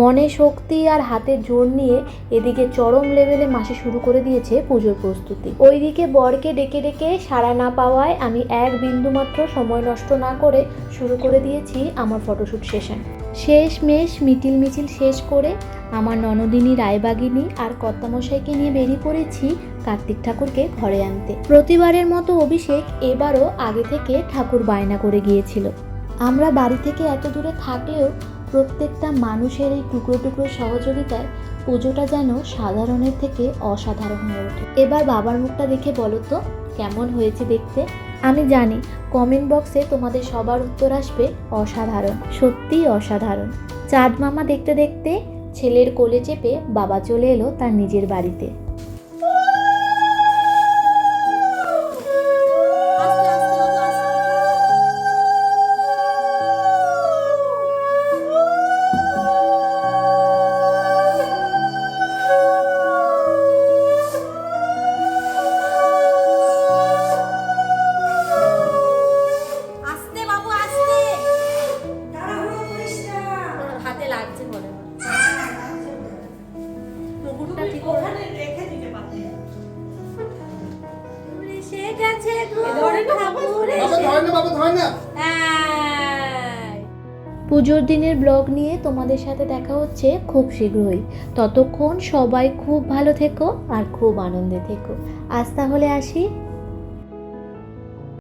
মনে শক্তি আর হাতের জোর নিয়ে এদিকে চরম লেভেলে মাসে শুরু করে দিয়েছে পুজোর প্রস্তুতি। ওইদিকে বরকে ডেকে ডেকে সাড়া না পাওয়ায় আমি এক বিন্দু মাত্র সময় নষ্ট না করে শুরু করে দিয়েছি আমার ফটোশ্যুট সেশন। শেষ মেশ মিটিল মিছিল শেষ করে আমার ননদিনী, রায়বাগিনী আর কর্তামশাইকে নিয়ে বেরিয়ে পড়েছি কার্তিক ঠাকুরকে ঘরে আনতে। প্রতিবারের মতো অভিষেক এবারও আগে থেকে ঠাকুর বায়না করে গিয়েছিল। আমরা বাড়ি থেকে এত দূরে থাকলেও প্রত্যেকটা মানুষের এই টুকরো টুকরো সহযোগিতায় পুজোটা যেন সাধারণের থেকে অসাধারণ হয়ে ওঠে। এবার বাবার মুখটা দেখে বলো তো, কেমন হয়েছে দেখতে? আমি জানি কমেন্ট বক্সে তোমাদের সবার উত্তর আসবে অসাধারণ, সত্যিই অসাধারণ। চাঁদ মামা দেখতে দেখতে ছেলের কোলে চেপে বাবা চলে এলো তার নিজের বাড়িতে। লাগছে মনে হয় মুকুটটা ঠিক ওখানে রেখে দিতে পারতি। এসে গেছে ধরে না বাবা, ঠাকুর বাবা এসে- ধরে না বাবা ধরে না। এই। পুজোর দিনের ব্লগ নিয়ে তোমাদের সাথে দেখা হচ্ছে খুব শীঘ্রই। ততক্ষণ সবাই খুব ভালো থেকো আর খুব আনন্দে থেকো। আজ তাহলে আসি।